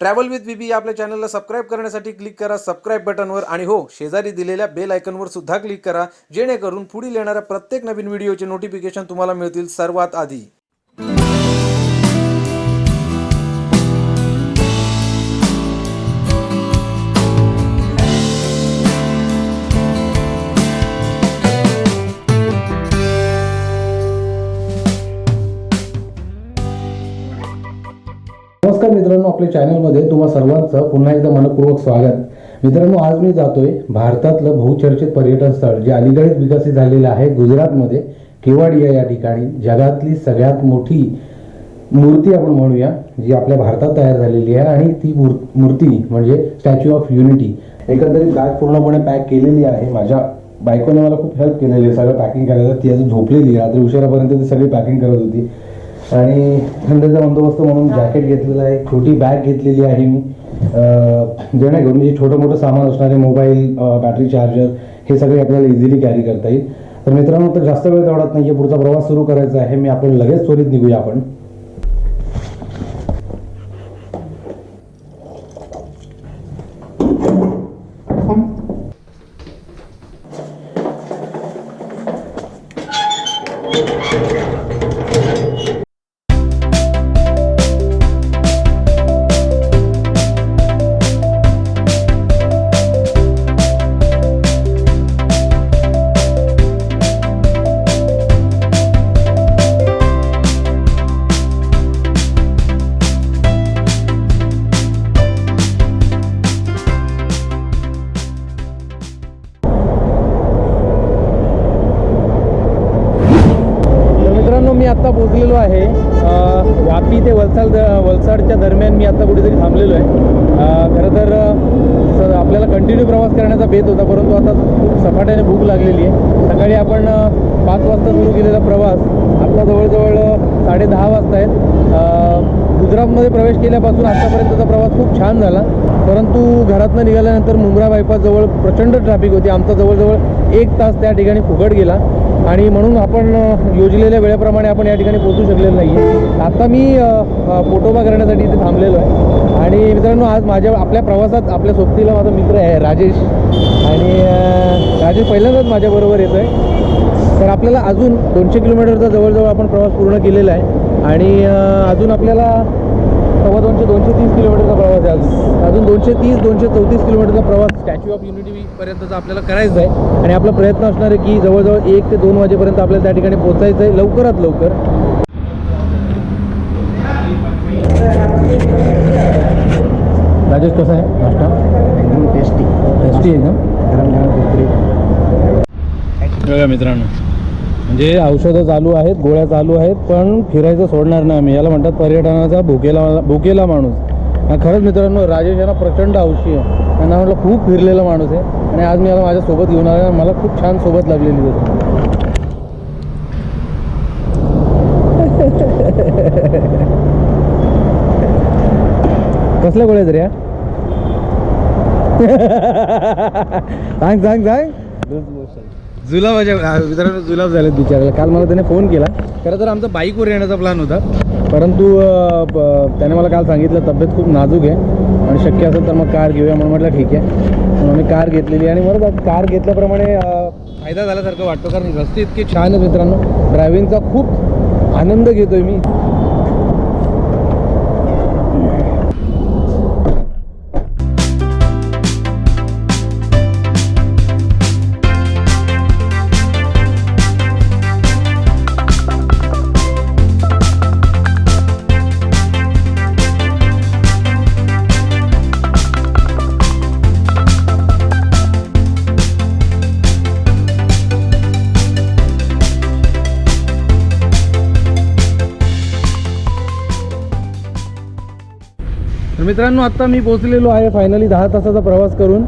Travel with Bibi या आपल्या चॅनलला सबस्क्राईब करण्यासाठी क्लिक करा सबस्क्राईब बटनवर आणि हो शेजारी दिलेल्या बेल आयकनवर सुद्धा क्लिक करा जेणेकरून पुढील येणाऱ्या प्रत्येक नवीन व्हिडिओचे नोटिफिकेशन तुम्हाला मिळतील सर्वात आधी. नमस्कार मित्रांनो आपल्या चॅनलमध्ये तुम्हा सर्वांचं पुन्हा एकदा मनपूर्वक स्वागत. मित्रांनो आज मी जातोय भारतातलं बहुचर्चित पर्यटन स्थळ जे अलीकडेच विकसित झालेलं आहे गुजरातमध्ये केवाडिया या ठिकाणी. जगातली सगळ्यात मोठी मूर्ती आपण म्हणूया जी आपल्या भारतात तयार झालेली आहे आणि ती मूर्ती म्हणजे स्टॅच्यू ऑफ युनिटी एकंदरीत बॅग पूर्णपणे पॅक केलेली आहे. माझ्या बायकोने मला खूप हेल्प केलेली आहे. सगळं पॅकिंग करायला. ती अजून झोपलेली आहे. रात्री उशिरापर्यंत ती सगळी पॅकिंग करत होती. आणि थंडीचा बंदोबस्त म्हणून जॅकेट घेतलेलं आहे छोटी बॅग घेतलेली आहे मी. जेणेकरून जे छोटं मोठं सामान असणारे मोबाईल बॅटरी चार्जर हे सगळे आपल्याला इझिली कॅरी करता येईल. तर मित्रांनो तर जास्त वेळ दौडत नाही पुढचा प्रवास सुरू करायचा आहे. मी आपण लगेच त्वरित निघूया आपण. बेत होता परंतु आता खूप सपाट्याने भूक लागलेली आहे. सकाळी आपण पाच वाजता सुरू केलेला प्रवास आत्ता जवळजवळ साडे साडेदहा वाजता आहेत गुजरातमध्ये प्रवेश केल्यापासून आतापर्यंतचा प्रवास खूप छान झाला. परंतु घरातनं निघाल्यानंतर मुंब्रा बायपास जवळ प्रचंड ट्रॅफिक होती. आमचा जवळजवळ एक तास त्या ठिकाणी फुकट गेला. आणि म्हणून आपण योजलेल्या वेळेप्रमाणे आपण या ठिकाणी पोहोचू शकलेलो नाही आहे आता मी पोटोबा करण्यासाठी इथे थांबलेलो आहे. आणि मित्रांनो आज माझ्या आपल्या प्रवासात आपल्या सोबतीला माझा मित्र आहे राजेश. आणि राजेश पहिल्यांदाच माझ्याबरोबर येतो आहे तर आपल्याला अजून दोनशे किलोमीटरचा जवळजवळ आपण प्रवास पूर्ण केलेला आहे. आणि अजून आपल्याला सव्वा दोनशे दोनशे तीस किलोमीटरचा प्रवास आहे. अजून अजून दोनशे तीस दोनशे चौतीस किलोमीटरचा प्रवास स्टॅच्यू ऑफ युनिटीपर्यंतचा आपल्याला करायचा आहे. आणि आपला प्रयत्न असणार आहे की जवळजवळ एक ते दोन वाजेपर्यंत आपल्याला त्या ठिकाणी पोहोचायचं आहे लवकरात लवकर राजेश कसा आहे नाश्ता एकदम टेस्टी टेस्टी एकदम गरम गरम कुरकुरीत बघा मित्रांनो म्हणजे औषधं चालू आहेत गोळ्या चालू आहेत पण फिरायचं सोडणार नाही आम्ही. याला म्हणतात पर्यटनाचा भुकेला भुकेला माणूस. हा खरंच मित्रांनो राजेश यांना प्रचंड औषधी आहे. त्यांना म्हटलं खूप फिरलेला माणूस आहे. आणि आज मी याला माझ्यासोबत घेऊन आला मला खूप छान सोबत लागलेली होती कसल्या गोळ्या तरी या? सांग सांग सांग. जुलाब मित्रांनो जुलाब झालेत बिचारायला काल मला त्याने फोन केला. खरं तर आमचा बाईकवर येण्याचा प्लॅन होता. परंतु त्याने मला काल सांगितलं तब्येत खूप नाजूक आहे. आणि शक्य असेल तर मग कार घेऊया म्हणून म्हटलं ठीक आहे. म्हणून आम्ही कार घेतलेली आणि मला कार घेतल्याप्रमाणे फायदा झाल्यासारखं वाटतो. कारण रस्ते इतके छान आहेत मित्रांनो. ड्रायव्हिंगचा खूप आनंद घेतोय मी. मित्रांनो आत्ता मी पोचलेलो आहे फायनली दहा तासाचा प्रवास करून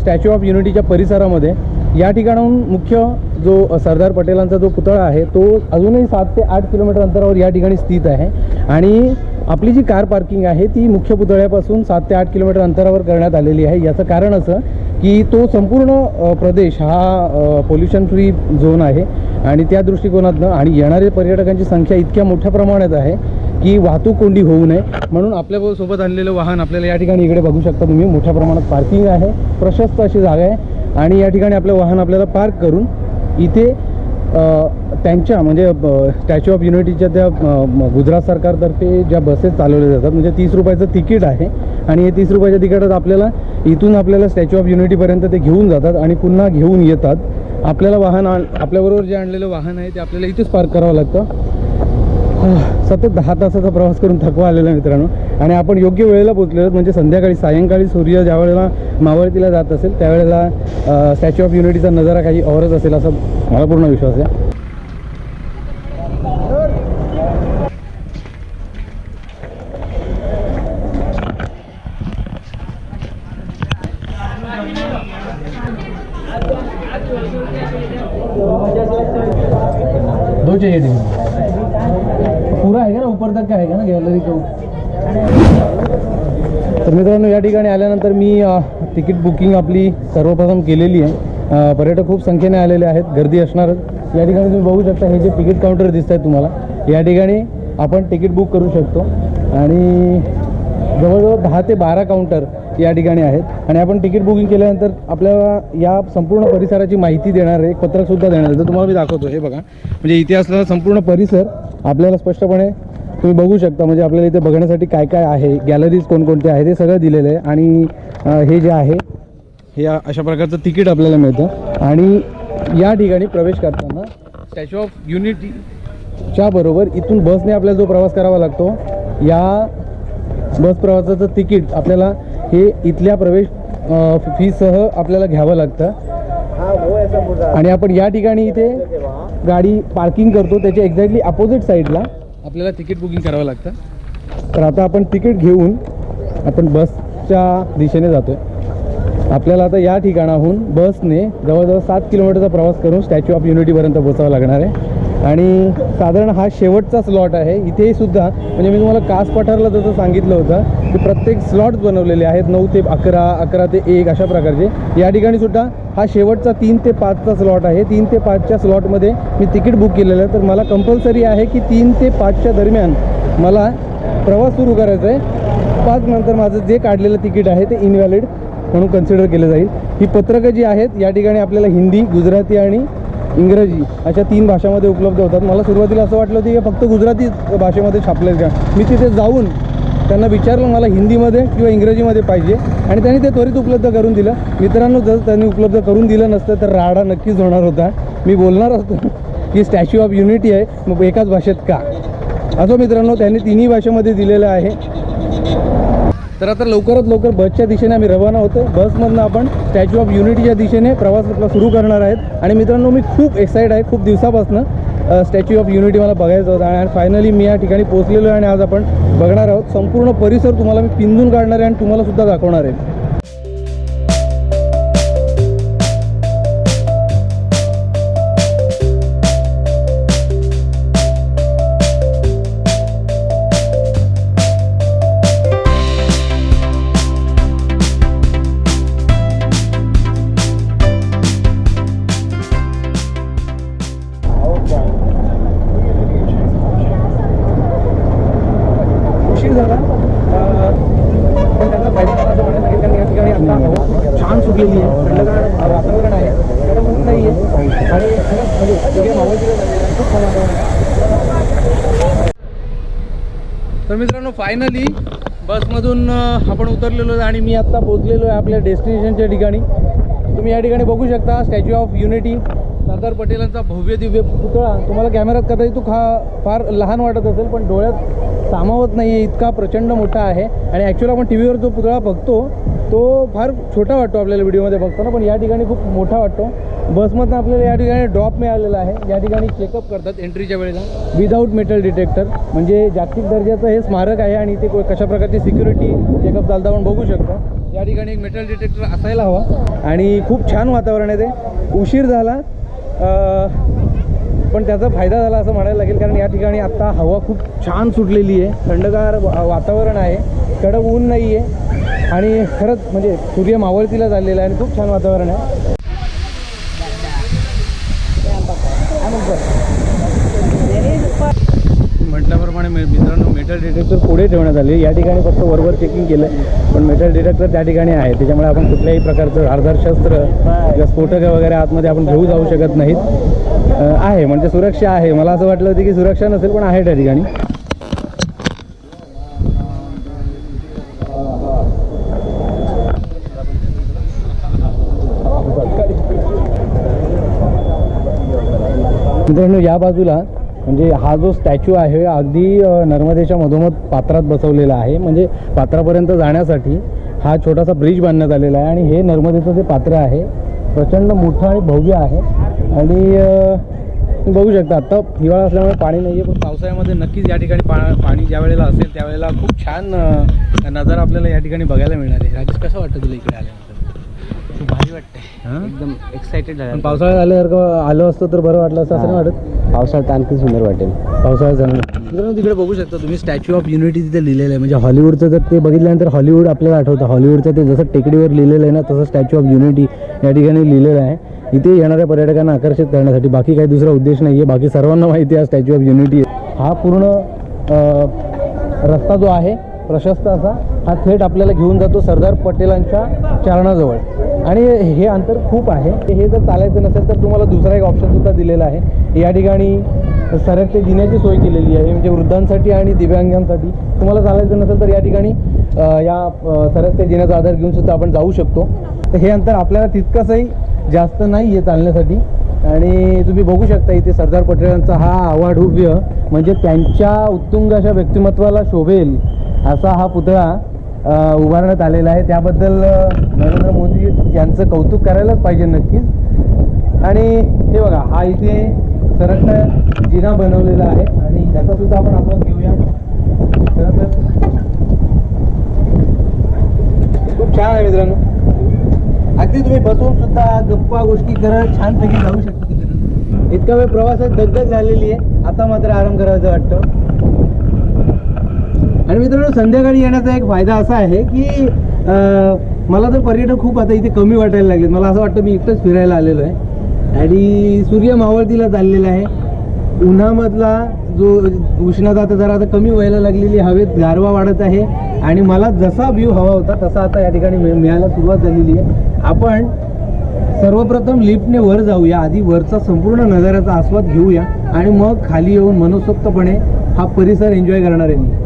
स्टॅच्यू ऑफ युनिटीच्या परिसरामध्ये. या ठिकाणाहून मुख्य जो सरदार पटेलांचा जो पुतळा आहे तो अजूनही सात ते आठ किलोमीटर अंतरावर या ठिकाणी स्थित आहे. आणि आपली जी कार पार्किंग आहे ती मुख्य पुतळ्यापासून सात ते आठ किलोमीटर अंतरावर करण्यात आलेली आहे. याचं कारण असं की तो संपूर्ण प्रदेश हा पोल्युशन फ्री झोन आहे. आणि त्या दृष्टिकोनातनं आणि येणारे पर्यटकांची संख्या इतक्या मोठ्या प्रमाणात आहे की वाहतूक कोंडी होऊ नये. म्हणून आपल्यासोबत आणलेलं वाहन आपल्याला या ठिकाणी इकडे बघू शकता तुम्ही. मोठ्या प्रमाणात पार्किंग आहे प्रशस्त अशी जागा आहे. आणि या ठिकाणी आपलं वाहन आपल्याला पार्क करून इथे त्यांच्या म्हणजे स्टॅच्यू ऑफ युनिटीच्या त्या गुजरात सरकारतर्फे ज्या बसेस चालवल्या जातात म्हणजे तीस रुपयाचं तिकीट आहे आणि हे तीस रुपयाच्या तिकिटात आपल्याला इथून आपल्याला स्टॅच्यू ऑफ युनिटीपर्यंत ते घेऊन जातात आणि पुन्हा घेऊन येतात. आपल्याला वाहन आण आपल्याबरोबर जे आणलेलं वाहन आहे ते आपल्याला इथेच पार्क करावं लागतं. सतत दहा तासाचा प्रवास करून थकवा आलेला मित्रांनो. आणि आपण योग्य वेळेला पोचलेलो म्हणजे संध्याकाळी सायंकाळी सूर्य ज्या वेळेला मावळतीला जात असेल त्यावेळेला स्टॅच्यू ऑफ युनिटीचा नजारा काही औरच असेल असा मला पूर्ण विश्वास आहे दो चाहिए टिकट पूरा आहे का ना ऊपर तक का आहे का ना गॅलरी को तर मित्रांनो या ठिकाणी आल्यानंतर मी अ, तिकीट बुकिंग आपली सर्वप्रथम केलेली आहे. पर्यटक खूप संख्येने आलेले आहेत. गर्दी असणारच या ठिकाणी तुम्ही बघू शकता हे जे तिकीट काउंटर दिसत आहेत तुम्हाला या ठिकाणी आपण तिकीट बुक करू शकतो. आणि जवळजवळ दहा ते बारा काउंटर या ठिकाणी आहेत. आणि आपण तिकीट बुकिंग केल्यानंतर आपल्याला या संपूर्ण परिसराची माहिती देणार आहे. एक पत्रकसुद्धा देणार आहे. तर तुम्हाला मी दाखवतो. हे बघा. म्हणजे इथे असलेला संपूर्ण परिसर आपल्याला स्पष्टपणे तुम्ही बघू शकता म्हणजे आपल्याला इथे बघण्यासाठी काय काय आहे गॅलरीज कोणकोणते आहे ते सगळं दिलेलं आहे. आणि हे जे आहे हे अशा प्रकारचं तिकीट आपल्याला मिळतं. आणि या ठिकाणी प्रवेश करताना स्टॅच्यू ऑफ युनिटीच्या बरोबर इथून बसने आपल्याला जो प्रवास करावा लागतो या बस प्रवासाचं तिकीट आपल्याला हे इथल्या प्रवेश फीसह आपल्याला घ्यावं लागतं. आणि आपण या ठिकाणी इथे गाडी पार्किंग करतो त्याच्या एक्झॅक्टली अपोजिट साईडला आपल्याला तिकीट बुकिंग करावं लागतं. तर आता आपण तिकीट घेऊन आपण बसच्या दिशेने जातोय. आपल्याला आता या ठिकाणाहून बसने जवळजवळ सात किलोमीटरचा प्रवास करून स्टॅच्यू ऑफ युनिटीपर्यंत पोचावं लागणार आहे. आणि साधारण हा शेवटचा स्लॉट आहे. इथेही सुद्धा म्हणजे मी तुम्हाला कास पठारला जसं सांगितलं होतं की प्रत्येक स्लॉट्स बनवलेले आहेत नऊ ते अकरा अकरा ते एक अशा प्रकारचे. या ठिकाणी सुद्धा हा शेवटचा तीन ते पाचचा स्लॉट आहे. तीन ते पाचच्या स्लॉटमध्ये मी तिकीट बुक केलेलं आहे. तर मला कंपल्सरी आहे की तीन ते पाचच्या दरम्यान मला प्रवास सुरू करायचा आहे. पाच नंतर माझं जे काढलेलं तिकीट आहे ते इनव्हॅलिड म्हणून कन्सिडर केलं जाईल. ही पत्रकं जी आहेत या ठिकाणी आपल्याला हिंदी गुजराती आणि इंग्रजी अशा तीन भाषामध्ये उपलब्ध होतात. मला सुरुवातीला असं वाटलं होतं की फक्त गुजराती भाषेमध्ये छापलेत का? मी तिथे जाऊन त्यांना विचारलं मला हिंदीमध्ये किंवा इंग्रजीमध्ये पाहिजे. आणि त्यांनी ते त्वरित उपलब्ध करून दिलं. मित्रांनो जर त्यांनी उपलब्ध करून दिलं नसतं तर राडा नक्कीच होणार होता. मी बोलणार असतो की स्टॅच्यू ऑफ युनिटी आहे. मग एकाच भाषेत का? असो मित्रांनो त्यांनी तिन्ही भाषेमध्ये दिलेलं आहे. तर आता लवकरात लवकर बसच्या दिशेने आम्ही रवाना होतो. बसमधनं आपण स्टॅच्यू ऑफ युनिटीच्या दिशेने प्रवास आपला सुरू करणार आहेत. आणि मित्रांनो मी खूप एक्साईट आहे. खूप दिवसापासून स्टॅच्यू ऑफ युनिटी मला बघायचं होतं. आणि फायनली मी या ठिकाणी पोहोचलेलो आहे आणि आज आपण बघणार आहोत. संपूर्ण परिसर तुम्हाला मी पिंजून काढणार आहे आणि तुम्हाला सुद्धा दाखवणार आहे. फायनली बसमधून आपण उतरलेलो आणि मी आत्ता पोचलेलो आहे आपल्या डेस्टिनेशनच्या ठिकाणी. तुम्ही या ठिकाणी बघू शकता स्टॅच्यू ऑफ युनिटी सरदार पटेलांचा भव्य दिव्य पुतळा. तुम्हाला कॅमेऱ्यात कदाचित तो खा फार लहान वाटत असेल पण डोळ्यात सामावत नाही आहे इतका प्रचंड मोठा आहे. आणि ॲक्च्युअली आपण टी व्हीवर जो पुतळा बघतो तो फार छोटा वाटतो आपल्याला व्हिडिओमध्ये बघताना पण या ठिकाणी खूप मोठा वाटतो. बसमधनं आपल्याला या ठिकाणी ड्रॉप मिळालेला आहे. या ठिकाणी चेकअप करतात एंट्रीच्या वेळेला. विदाऊट मेटल डिटेक्टर म्हणजे जागतिक दर्जाचं हे स्मारक आहे आणि इथे को- कशा प्रकारची सिक्युरिटी चेकअप चालतं आपण बघू शकतो. या ठिकाणी एक मेटल डिटेक्टर असायला हवा. आणि खूप छान वातावरण आहे ते. उशीर झाला. पण त्याचा फायदा झाला असं म्हणायला लागेल कारण या ठिकाणी आत्ता हवा खूप छान सुटलेली आहे. थंडगार वा- वातावरण आहे. कडक ऊन नाही आहे आणि खरंच म्हणजे सूर्य मावळतीला चाललेला आहे आणि खूप छान वातावरण आहे. म्हटल्याप्रमाणे मित्रांनो मेटल डिटेक्टर पुढे ठेवण्यात आले. या ठिकाणी फक्त वरवर चेकिंग केलं पण मेटल डिटेक्टर त्या ठिकाणी आहे. त्याच्यामुळे आपण कुठल्याही प्रकारचं धारदार शस्त्र किंवा स्फोटक वगैरे आतमध्ये आपण घेऊ जाऊ शकत नाहीत. आहे. म्हणजे सुरक्षा आहे. मला असं वाटलं होतं की सुरक्षा नसेल पण आहे त्या ठिकाणी. मित्रांनो या बाजूला म्हणजे हा जो स्टॅच्यू आहे अगदी नर्मदेच्या मधोमध पात्रात बसवलेला आहे. म्हणजे पात्रापर्यंत जाण्यासाठी हा छोटासा ब्रिज बांधण्यात आलेला आहे आणि हे नर्मदेचं जे पात्र आहे प्रचंड मोठं आणि भव्य आहे. आणि बघू शकता आत्ता हिवाळा असल्यामुळे पाणी नाही आहे पण पावसाळ्यामध्ये नक्कीच या ठिकाणी पा पाणी ज्या वेळेला असेल त्यावेळेला खूप छान नजारा आपल्याला या ठिकाणी बघायला मिळणार आहे. राजेश कसं वाटतं तुला इकडे आल्यावर? खूप भारी वाटतंय. हां? एकदम एक्साइटेड पण झालं पावसाळ्यात आल्यासारखं आलं असतं तर बरं वाटलं असं असं नाही वाटत? पावसाळ्यात आणखी सुंदर वाटेल. पावसाळ्यात जाणं मित्रांनो तिकडे बघू शकता तुम्ही स्टॅच्यू ऑफ युनिटी तिथे लिहिलेलं आहे. म्हणजे हॉलिवूडचं जर ते बघितल्यानंतर हॉलिवूड आपल्याला आठवतं. हॉलिवूडचं ते जसं टेकडीवर लिहिलेलं आहे ना तसं स्टॅच्यू ऑफ युनिटी या ठिकाणी लिहिलेलं आहे. इथे येणाऱ्या पर्यटकांना आकर्षित करण्यासाठी बाकी काही दुसरा उद्देश नाही आहे बाकी सर्वांना माहिती आहे स्टॅच्यू ऑफ युनिटी हा पूर्ण रस्ता जो आहे प्रशस्त असा हा थेट आपल्याला घेऊन जातो सरदार पटेलांच्या चरणाजवळ. आणि हे अंतर खूप आहे. हे जर चालायचं नसेल तर तुम्हाला दुसरा एक ऑप्शन सुद्धा दिलेला आहे. या ठिकाणी सरकते जिन्याची सोय केलेली आहे. म्हणजे वृद्धांसाठी आणि दिव्यांगांसाठी तुम्हाला चालायचं नसेल तर या ठिकाणी या सरकते जिन्याचा आधार घेऊन सुद्धा आपण जाऊ शकतो. तर हे अंतर आपल्याला तितकंसही जास्त नाही आहे चालण्यासाठी. आणि तुम्ही बघू शकता इथे सरदार पटेलांचा हा आवाढव्य म्हणजे त्यांच्या उत्तुंग अशा व्यक्तिमत्वाला शोभेल असा हा पुतळा उभारण्यात आलेलं आहे. त्याबद्दल नरेंद्र मोदी यांचं कौतुक करायलाच पाहिजे नक्कीच. आणि हे बघा हा इथे सरकता जिना बनवलेला आहे. आणि त्याचा सुद्धा आपण आपण घेऊया. खरं तर खूप छान आहे मित्रांनो. अगदी तुम्ही बसून सुद्धा गप्पा गोष्टी करत छानपैकी जाऊ शकता. इतका वेळ प्रवासात दगदग झालेली आहे. आता मात्र आराम करायचं वाटतं. आणि मित्रांनो संध्याकाळी येण्याचा एक फायदा असा आहे की मला तर पर्यटक खूप आता इथे कमी वाटायला लागले मला असं वाटतं मी एकटंच फिरायला आलेलो आहे. आणि सूर्य मावळतीला चाललेला आहे. उन्हामधला जो उष्णता आता जरा आता कमी व्हायला लागलेली हवेत गारवा वाढत आहे. आणि मला जसा व्ह्यू हवा होता तसा आता या ठिकाणी मिळायला सुरुवात झालेली आहे. आपण सर्वप्रथम लिफ्टने वर जाऊया. आधी वरचा संपूर्ण नजाऱ्याचा आस्वाद घेऊया. आणि मग खाली येऊन मनसोक्तपणे हा परिसर एन्जॉय करणार आहे मी.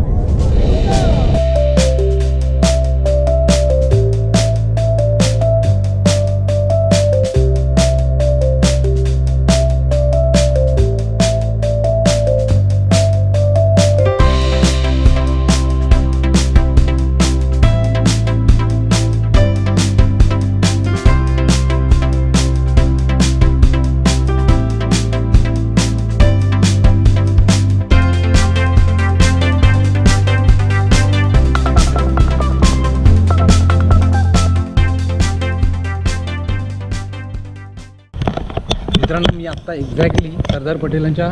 आत्ता एक्झॅक्टली सरदार पटेलांच्या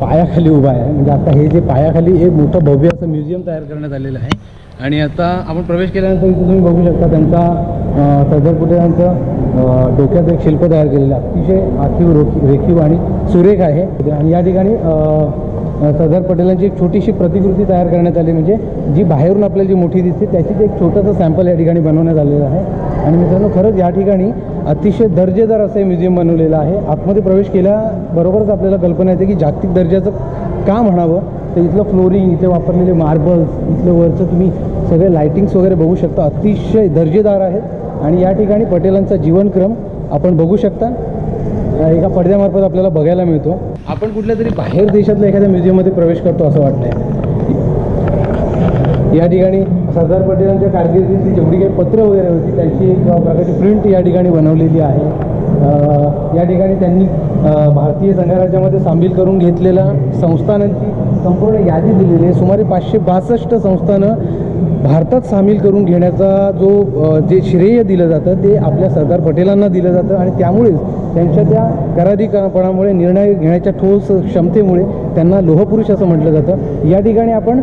पायाखाली उभा आहे. म्हणजे आता हे जे पायाखाली एक मोठं भव्य असं म्युझियम तयार करण्यात आलेलं आहे. आणि आता आपण प्रवेश केल्यानंतर इथे तुम्ही बघू शकता त्यांचा सरदार पटेलांचं डोक्यात एक शिल्प तयार केलेलं अतिशय आखीव रोखी रेखीव आणि सुरेख आहे. आणि या ठिकाणी सरदार पटेलांची एक छोटीशी प्रतिकृती तयार करण्यात आली. म्हणजे जी बाहेरून आपल्याला जी मोठी दिसते त्याचीच एक छोटंसं सॅम्पल या ठिकाणी बनवण्यात आलेलं आहे. आणि मित्रांनो खरंच या ठिकाणी अतिशय दर्जेदार असं हे म्युझियम बनवलेलं आहे. आतमध्ये प्रवेश केल्याबरोबरच आपल्याला कल्पना येते की जागतिक दर्जाचं का म्हणावं? तर इथलं फ्लोरिंग इथे वापरलेले मार्बल्स इथलं वरचं तुम्ही सगळे लायटिंग्स वगैरे बघू शकता. अतिशय दर्जेदार आहेत. आणि या ठिकाणी पटेलांचा जीवनक्रम आपण बघू शकता. एका पडद्यामार्फत आपल्याला बघायला मिळतो. आपण कुठल्या तरी बाहेर देशातल्या एखाद्या म्युझियममध्ये प्रवेश करतो असं वाटतंय. या ठिकाणी सरदार पटेलांच्या कारकिर्दीतली जेवढी काही पत्र वगैरे होती त्यांची एक प्रकारची प्रिंट या ठिकाणी बनवलेली आहे. या ठिकाणी त्यांनी भारतीय संघराज्यामध्ये सामील करून घेतलेल्या संस्थानांची संपूर्ण यादी दिलेली आहे. सुमारे पाचशे बासष्ट संस्थानं भारतात सामील करून घेण्याचा जो जे श्रेय दिलं जातं ते आपल्या सरदार पटेलांना दिलं जातं. आणि त्यामुळेच त्यांच्या त्या कराधिकपणामुळे निर्णय घेण्याच्या ठोस क्षमतेमुळे त्यांना लोहपुरुष असं म्हटलं जातं. या ठिकाणी आपण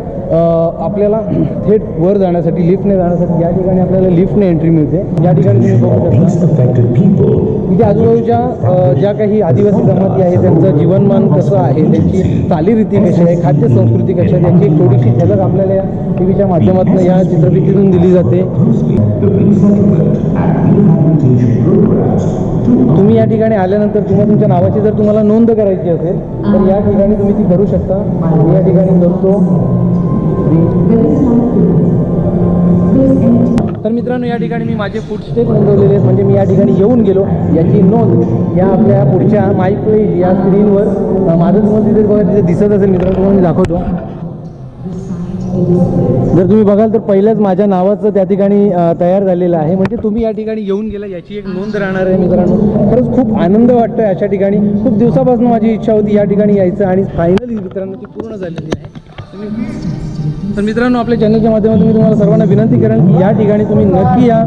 आपल्याला थेट वर जाण्यासाठी लिफ्टने जाण्यासाठी या ठिकाणी आपल्याला लिफ्टने एंट्री मिळते. या ठिकाणी तुम्ही बघू शकता. इथे आजूबाजूच्या ज्या काही आदिवासी जमाती आहे त्यांचं जीवनमान कसं आहे त्यांची चालीरीती कशी आहे खाद्य संस्कृती कशी आहे याची एक थोडीशी झलक आपल्याला या टी व्हीच्या माध्यमातून या चित्रफितीतून दिली जाते. तुम्ही या ठिकाणी आल्यानंतर किंवा तुमच्या नावाची जर तुम्हाला नोंद करायची असेल तर या ठिकाणी तुम्ही ती करू शकता. मी या ठिकाणी करतो तर मित्रांनो या ठिकाणी मी माझे फूड स्टेप नोंदवलेले आहेत. म्हणजे मी या ठिकाणी येऊन गेलो. याची नोंद या आपल्या पुढच्या माईक प्लेज या स्क्रीनवर माझं तुम्हाला तिथे बघा तिथे दिसत असेल मित्रांनो तुम्हाला मी दाखवतो. जर तुम्ही बघाल तर पहिल्याच माझ्या नावाचं त्या ठिकाणी तयार झालेलं आहे. म्हणजे तुम्ही या ठिकाणी येऊन गेला याची एक नोंद राहणार आहे मित्रांनो खरंच खूप आनंद वाटतो आहे अशा ठिकाणी. खूप दिवसापासून माझी इच्छा होती या ठिकाणी यायचं आणि फायनली मित्रांनो ती पूर्ण झालेली आहे. तर मित्रांनो आपल्या चॅनलच्या माध्यमातून मी तुम्हाला सर्वांना विनंती करेन की या ठिकाणी तुम्ही नक्की या.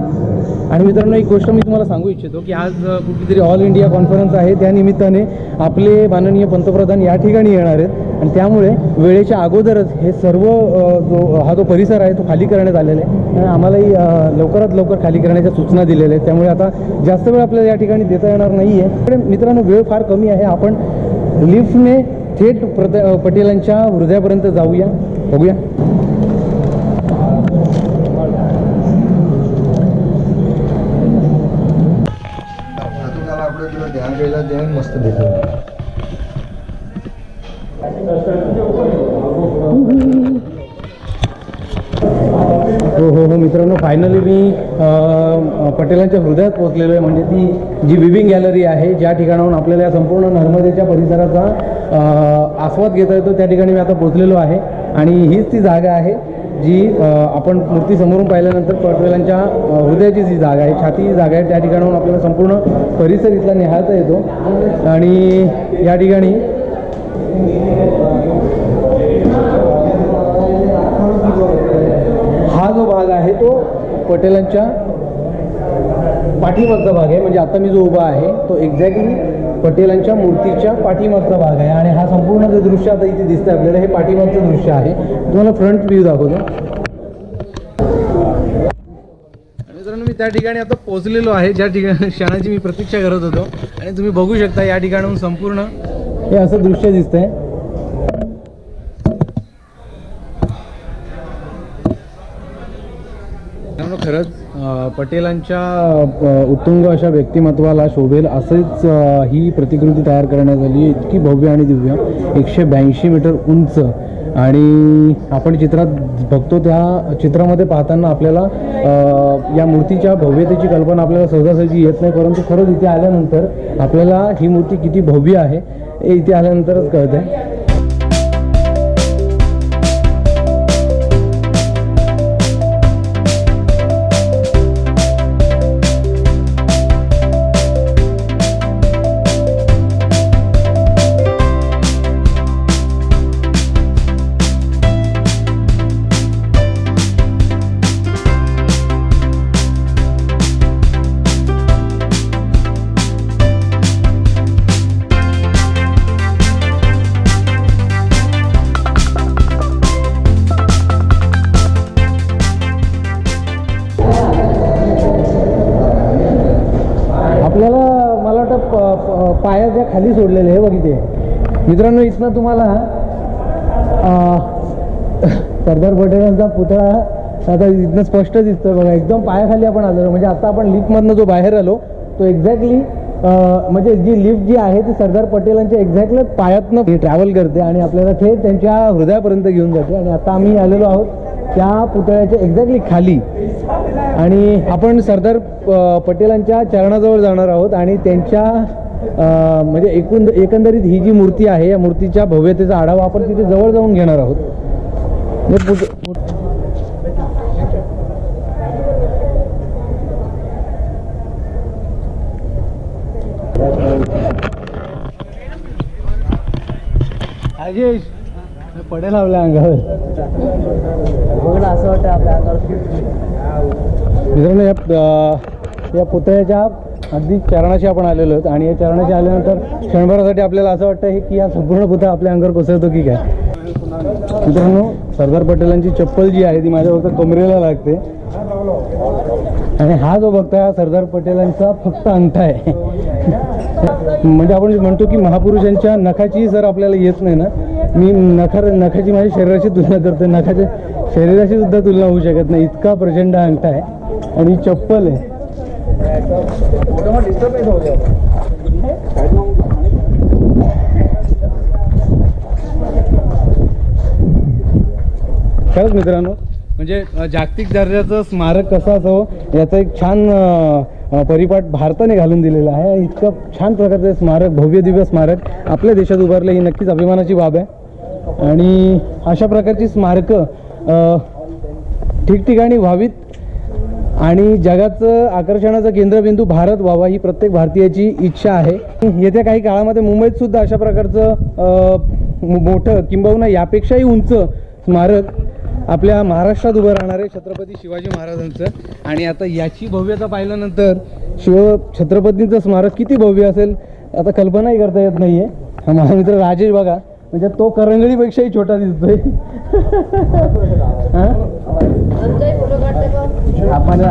आणि मित्रांनो एक गोष्ट मी तुम्हाला सांगू इच्छितो की आज कुठलीतरी ऑल इंडिया कॉन्फरन्स आहे. त्या निमित्ताने आपले माननीय पंतप्रधान या ठिकाणी येणार आहेत. आणि त्यामुळे वेळेच्या अगोदरच हे सर्व जो हा जो परिसर आहे तो खाली करण्यात आलेला आहे. आणि आम्हालाही लवकरात लवकर खाली करण्याच्या सूचना दिलेल्या आहेत. त्यामुळे आता जास्त वेळ आपल्याला या ठिकाणी देता येणार नाही आहे पण मित्रांनो वेळ फार कमी आहे. आपण लिफ्टने थेट प्रत पटेलांच्या हृदयापर्यंत जाऊया बघूया. पटेलांच्या हृदयात पोहोचलेलो आहे. म्हणजे ती जी विविंग गॅलरी आहे ज्या ठिकाणाहून आपल्याला या संपूर्ण नर्मदेच्या परिसराचा आस्वाद घेता येतो त्या ठिकाणी मी आता पोहोचलेलो आहे. आणि हीच ती जागा आहे जी आपण मूर्ती समोरून पाहिल्यानंतर पटेलांच्या हृदयाची जी जागा आहे. छाती जी जागा आहे. त्या ठिकाणाहून आपल्याला संपूर्ण परिसर इथला निहाळता येतो. आणि या ठिकाणी हा जो भाग आहे तो पटेलांच्या पाठीमागचा भाग आहे. म्हणजे आता मी जो उभा आहे तो एक्झॅक्टली पटेलांच्या मूर्तीच्या पाठीमागचा भाग आहे. आणि हा संपूर्ण जे दृश्य आता इथे दिसतंय आपल्याला हे पाठीमागचं दृश्य आहे. तुम्हाला फ्रंट व्ह्यू दाखवतो. मित्रांनो मी त्या ठिकाणी आता पोहोचलेलो आहे. ज्या ठिकाणी क्षणाची मी प्रतीक्षा करत होतो. आणि तुम्ही बघू शकता या ठिकाणाहून संपूर्ण हे असं दृश्य दिसतंय. मित्रांनो खरंच पटेलांच्या उत्तुंग अशा व्यक्तिमत्वाला शोभेल असेच ही प्रतिकृती तयार करण्यात आली. इतकी भव्य आणि दिव्य. एकशे ब्याऐंशी मीटर उंच. आणि आपण चित्रात बघतो त्या चित्रामध्ये पाहताना आपल्याला या मूर्तीच्या भव्यतेची कल्पना आपल्याला सहजासहजी येत नाही परंतु खरंच इथे आल्यानंतर आपल्याला ही मूर्ती किती भव्य आहे हे इथे आल्यानंतरच कळते खाली सोडलेले हे बघिते मित्रांनो इथनं तुम्हाला सरदार पटेलांचा पुतळा आता इथनं स्पष्ट दिसतोय बघा. एकदम पायाखाली आपण आलेलो म्हणजे आता आपण लिफ्टमधनं जो बाहेर आलो तो एक्झॅक्टली म्हणजे जी लिफ्ट जी आहे ती सरदार पटेलांच्या एक्झॅक्टली पायातनं ट्रॅव्हल करते आणि आपल्याला थेट त्यांच्या हृदयापर्यंत घेऊन जाते. आणि आता आम्ही आलेलो आहोत त्या पुतळ्याच्या एक्झॅक्टली खाली. आणि आपण सरदार पटेलांच्या चरणाजवळ जाणार आहोत आणि त्यांच्या म्हणजे एकूण एकंदरीत ही जी मूर्ती आहे या मूर्तीच्या भव्यतेचा आढावा आपण तिथे जवळ जाऊन घेणार आहोत. पुत- पुत- राजेश पडेल आपल्या अंगावर. असं वाटतं आपल्या अंगावर. मित्रांनो या पुतळ्याच्या अगदी चरणाशी आपण आलेलो आहोत आणि या चरणाशी आल्यानंतर क्षणभरासाठी आपल्याला असं वाटतं हे की हा संपूर्ण पुतळा आपल्या अंगावर कोसळतो की काय? मित्रांनो सरदार पटेलांची चप्पल जी आहे ती माझ्या फक्त कमरेला लागते. आणि हा जो बघताय हा सरदार पटेलांचा फक्त अंगठा आहे. म्हणजे आपण म्हणतो की महापुरुषांच्या नखाची जर आपल्याला येत नाही ना? मी नखा नखाची माझ्या शरीराची तुलना करतो नखाच्या शरीराची सुद्धा तुलना होऊ शकत नाही. इतका प्रचंड अंगठा आहे. आणि चप्पल आहे. खरंच मित्रांनो म्हणजे जागतिक दर्जाचं स्मारक कसं असावं याचा एक छान परिपाठ भारताने घालून दिलेला आहे. इतकं छान प्रकारचं स्मारक भव्य दिव्य स्मारक आपल्या देशात उभारलं ही नक्कीच अभिमानाची बाब आहे. आणि अशा प्रकारची स्मारकं ठिकठिकाणी व्हावीत आणि जगाचं आकर्षणाचं केंद्रबिंदू भारत व्हावा ही प्रत्येक भारतीयाची इच्छा आहे. येत्या काही काळामध्ये मुंबईत सुद्धा अशा प्रकारचं मोठं किंबहुना यापेक्षाही उंच स्मारक आपल्या महाराष्ट्रात उभं राहणार आहे छत्रपती शिवाजी महाराजांचं. आणि आता याची भव्यता पाहिल्यानंतर शिव छत्रपतींचं स्मारक किती भव्य असेल आता कल्पनाही करता येत नाही आहे हा माझा मित्र राजेश बघा. म्हणजे तो करंगळीपेक्षाही छोटा दिसतोय. आपण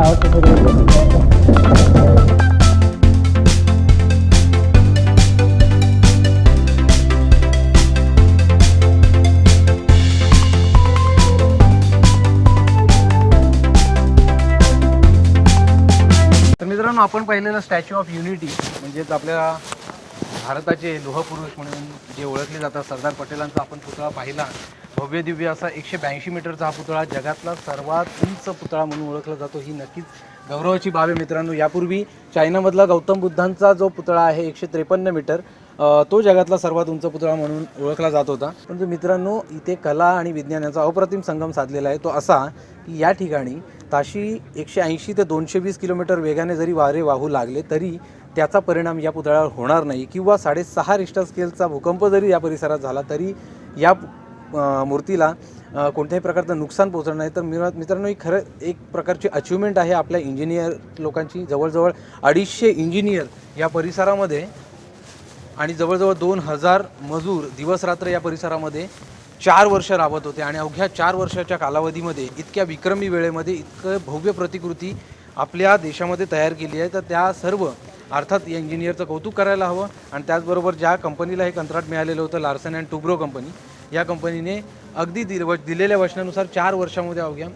तर मित्रांनो आपण पाहिलेलं स्टॅच्यू ऑफ युनिटी म्हणजेच आपल्या भारताचे लोहपुरुष म्हणून जे ओळखले जातात सरदार पटेलांचा आपण पुतळा पाहिला. भव्य दिव्य असा एकशे ब्याऐंशी मीटरचा हा पुतळा जगातला सर्वात उंच पुतळा म्हणून ओळखला जातो. ही नक्कीच गौरवाची बाब आहे मित्रांनो. यापूर्वी चायनामधला गौतम बुद्धांचा जो पुतळा आहे एकशे त्रेपन्न मीटर तो जगातला सर्वात उंच पुतळा म्हणून ओळखला जात होता. परंतु मित्रांनो इथे कला आणि विज्ञान यांचा अप्रतिम संगम साधलेला आहे. तो असा की या ठिकाणी ताशी एकशे ऐंशी ते दोनशे वीस किलोमीटर वेगाने जरी वारे वाहू लागले तरी त्याचा परिणाम या पुतळ्यावर होणार नाही किंवा साडेसहा रिश्टर स्केलचा भूकंप जरी या परिसरात झाला तरी या मूर्तीला कोणत्याही प्रकारचं नुकसान पोहोचणार नाही. तर मिरा मित्रांनो ही खरं एक प्रकारची अचिव्हमेंट आहे आपल्या इंजिनियर लोकांची. जवळजवळ अडीचशे इंजिनियर या परिसरामध्ये आणि जवळजवळ दोन हजार मजूर दिवसरात्र या परिसरामध्ये चार वर्ष राबत होते. आणि अवघ्या चार वर्षाच्या कालावधीमध्ये इतक्या विक्रमी वेळेमध्ये इतकं भव्य प्रतिकृती आपल्या देशामध्ये तयार केली आहे. तर त्या सर्व अर्थात या इंजिनियरचं कौतुक करायला हवं. आणि त्याचबरोबर ज्या कंपनीला हे कंत्राट मिळालेलं होतं लार्सन अँड टुब्रो कंपनी या कंपनीने अगदी दिल व दिलेल्या वचनानुसार चार वर्षामध्ये अवघ्या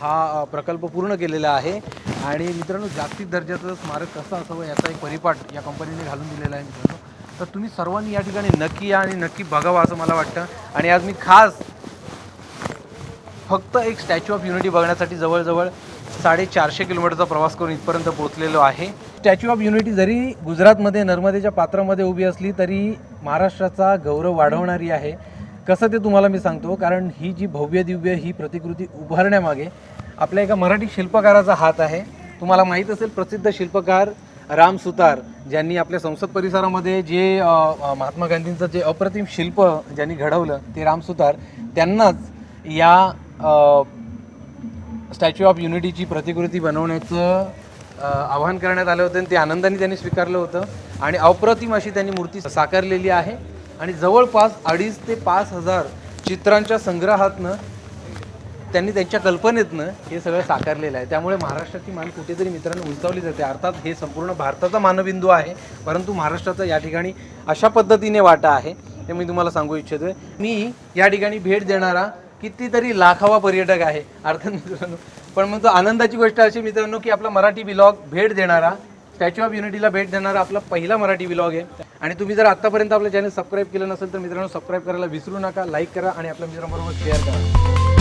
हा प्रकल्प पूर्ण केलेला आहे. आणि मित्रांनो जागतिक दर्जाचं स्मारक कसं असावं याचा एक परिपाठ या कंपनीने घालून दिलेला आहे मित्रांनो. तर तुम्ही सर्वांनी या ठिकाणी नक्की या आणि नक्की बघावं असं मला वाटतं. आणि आज मी खास फक्त एक स्टॅच्यू ऑफ युनिटी बघण्यासाठी जवळजवळ साडेचारशे किलोमीटरचा प्रवास करून इथपर्यंत पोहोचलेलो आहे. स्टॅच्यू ऑफ युनिटी जरी गुजरातमध्ये नर्मदेच्या पात्रामध्ये उभी असली तरी महाराष्ट्राचा गौरव वाढवणारी आहे. कसं ते तुम्हाला मी सांगतो कारण ही जी भव्य दिव्य ही प्रतिकृती उभारण्यामागे आपल्या एका मराठी शिल्पकाराचा हात आहे. तुम्हाला माहीत असेल प्रसिद्ध शिल्पकार राम सुतार ज्यांनी आपल्या संसद परिसरामध्ये जे महात्मा गांधींचं जे अप्रतिम शिल्प ज्यांनी घडवलं ते राम सुतार त्यांनाच या स्टॅच्यू ऑफ युनिटीची प्रतिकृती बनवण्याचं आवाहन करण्यात आलं होतं आणि ते आनंदाने त्यांनी स्वीकारलं होतं. आणि अप्रतिम अशी त्यांनी मूर्ती साकारलेली आहे. आणि जवळपास अडीच ते पाच हजार चित्रांच्या संग्रहातनं त्यांनी त्यांच्या कल्पनेतनं हे सगळं साकारलेलं आहे. त्यामुळे महाराष्ट्राची मान कुठेतरी मित्रांनो उंचावली जाते. अर्थात हे संपूर्ण भारताचा मानबिंदू आहे. परंतु महाराष्ट्राचा या ठिकाणी अशा पद्धतीने वाटा आहे ते मी तुम्हाला सांगू इच्छितोय. मी या ठिकाणी भेट देणारा कितीतरी लाखावा पर्यटक आहे. अर्थात मित्रांनो पण मग तो आनंदाची गोष्ट अशी मित्रांनो की आपला मराठी ब्लॉग भेट देणारा स्टॅच्यू ऑफ युनिटीला भेट देणारा आपला पहिला मराठी ब्लॉग आहे. आणि तुम्ही जर आतापर्यंत आपलं चॅनल सबस्क्राईब केलं नसेल तर मित्रांनो सबस्क्राईब करायला विसरू नका लाईक करा आणि आपल्या मित्रांबरोबर शेअर करा.